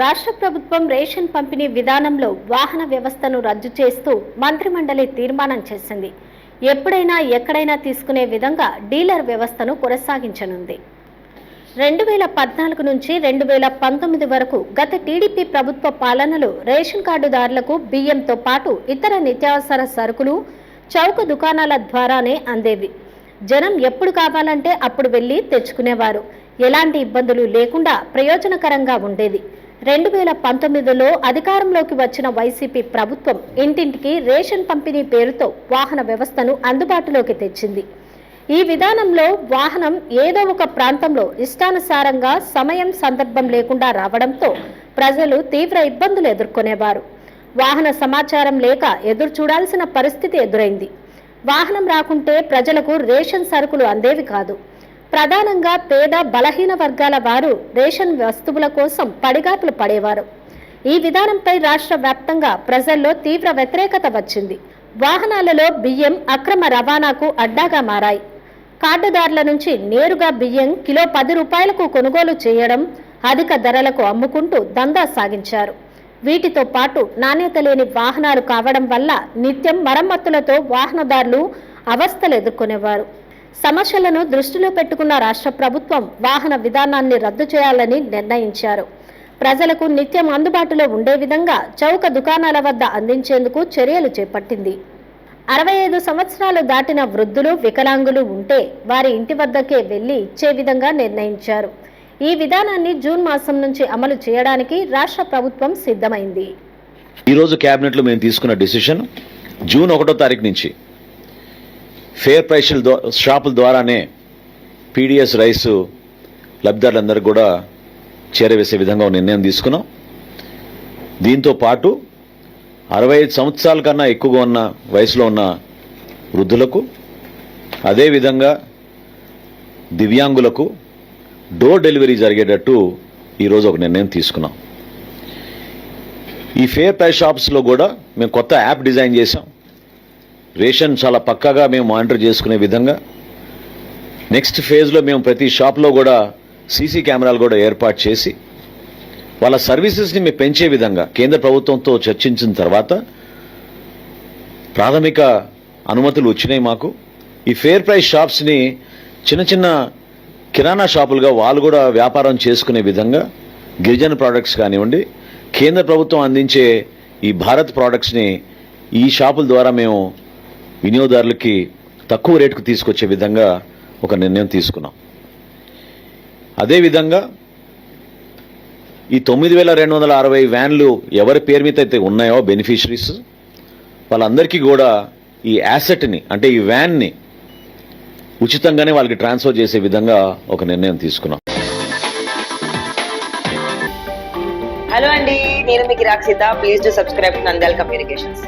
రాష్ట్ర ప్రభుత్వం రేషన్ పంపిణీ విధానంలో వాహన వ్యవస్థను రద్దు చేస్తూ మంత్రిమండలి తీర్మానం చేసింది. ఎప్పుడైనా ఎక్కడైనా తీసుకునే విధంగా డీలర్ వ్యవస్థను కొనసాగించనుంది. రెండు వేల పద్నాలుగు నుంచి రెండు వేల పంతొమ్మిది వరకు గత టీడీపీ ప్రభుత్వ పాలనలో రేషన్ కార్డుదారులకు బియ్యంతో పాటు ఇతర నిత్యావసర సరుకులు చౌక దుకాణాల ద్వారానే అందేవి. జనం ఎప్పుడు కావాలంటే అప్పుడు వెళ్ళి తెచ్చుకునేవారు. ఎలాంటి ఇబ్బందులు లేకుండా ప్రయోజనకరంగా ఉండేది. రెండు వేల పంతొమ్మిదిలో అధికారంలోకి వచ్చిన వైసీపీ ప్రభుత్వం ఇంటింటికి రేషన్ పంపిణీ పేరుతో వాహన వ్యవస్థను అందుబాటులోకి తెచ్చింది. ఈ విధానంలో వాహనం ఏదో ఒక ప్రాంతంలో ఇష్టానుసారంగా సమయం సందర్భం లేకుండా రావడంతో ప్రజలు తీవ్ర ఇబ్బందులు ఎదుర్కొనేవారు. వాహన సమాచారం లేక ఎదురు చూడాల్సిన పరిస్థితి ఎదురైంది. వాహనం రాకుంటే ప్రజలకు రేషన్ సరుకులు అందేవి కాదు. ప్రధానంగా పేద బలహీన వర్గాల వారు రేషన్ వస్తువుల కోసం పడిగాపులు పడేవారు. ఈ విధానంపై రాష్ట్ర వ్యాప్తంగా ప్రజల్లో తీవ్ర వ్యతిరేకత వచ్చింది. వాహనాలలో బియ్యం అక్రమ రవాణాకు అడ్డాగా మారాయి. కార్డుదారుల నుంచి నేరుగా బియ్యం కిలో పది రూపాయలకు కొనుగోలు చేయడం అధిక ధరలకు అమ్ముకుంటూ దందా సాగించారు. వీటితో పాటు నాణ్యత లేని వాహనాలు కావడం వల్ల నిత్యం మరమ్మతులతో వాహనదారులు అవస్థలు ఎదుర్కొనేవారు. సమస్యలను దృష్టిలో పెట్టుకున్న రాష్ట్ర ప్రభుత్వం వాహన విధానాన్ని రద్దు చేయాలని నిర్ణయించారు. ప్రజలకు నిత్యం అందుబాటులో ఉండే విధంగా చౌక దుకాణాల వద్ద అందించేందుకు చర్యలు చేపట్టింది. అరవై ఐదు సంవత్సరాలు దాటిన వృద్ధులు వికలాంగులు ఉంటే వారి ఇంటి వద్దకే వెళ్ళి ఇచ్చే విధంగా నిర్ణయించారు. ఈ విధానాన్ని జూన్ మాసం నుంచి అమలు చేయడానికి రాష్ట్ర ప్రభుత్వం సిద్ధమైంది. ఈరోజు క్యాబినెట్లో మేము తీసుకున్న డిసిషన్ జూన్ ఒకటో తారీఖు నుంచి ఫేర్ ప్రైస్ల షాపుల ద్వారానే పీడిఎస్ రైస్ లబ్ధిదారులందరూ కూడా చేరవేసే విధంగా నిర్ణయం తీసుకున్నాం. దీంతో పాటు అరవై ఐదు సంవత్సరాల కన్నా ఎక్కువగా ఉన్న వయసులో ఉన్న వృద్ధులకు అదేవిధంగా దివ్యాంగులకు డోర్ డెలివరీ జరిగేటట్టు ఈరోజు ఒక నిర్ణయం తీసుకున్నాం. ఈ ఫేర్ ప్రైస్ షాప్స్లో కూడా మేము కొత్త యాప్ డిజైన్ చేసాం రేషన్ చాలా పక్కాగా మేము మానిటర్ చేసుకునే విధంగా. నెక్స్ట్ ఫేజ్లో మేము ప్రతి షాప్లో కూడా సీసీ కెమెరాలు కూడా ఏర్పాటు చేసి వాళ్ళ సర్వీసెస్ని మేము పెంచే విధంగా కేంద్ర ప్రభుత్వంతో చర్చించిన తర్వాత ప్రాథమిక అనుమతులు వచ్చినాయి మాకు. ఈ ఫేర్ ప్రైస్ షాప్స్ని చిన్న చిన్న కిరాణా షాపులుగా వాళ్ళు కూడా వ్యాపారం చేసుకునే విధంగా గిరిజన ప్రోడక్ట్స్ కానివ్వండి కేంద్ర ప్రభుత్వం అందించే ఈ భారత్ ప్రోడక్ట్స్ని ఈ షాపుల ద్వారా మేము వినియోగదారులకి తక్కువ రేటుకు తీసుకొచ్చే విధంగా ఒక నిర్ణయం తీసుకున్నాం. అదేవిధంగా ఈ తొమ్మిది వేల రెండు వందల అరవై వ్యాన్లు ఎవరి పేరు మీద అయితే ఉన్నాయో బెనిఫిషరీస్ వాళ్ళందరికీ కూడా ఈ యాసెట్ని అంటే ఈ వ్యాన్ని ఉచితంగానే వాళ్ళకి ట్రాన్స్ఫర్ చేసే విధంగా ఒక నిర్ణయం తీసుకున్నాం. హలో అండి నేను మీకు Rakshita please to subscribe Nandal Communications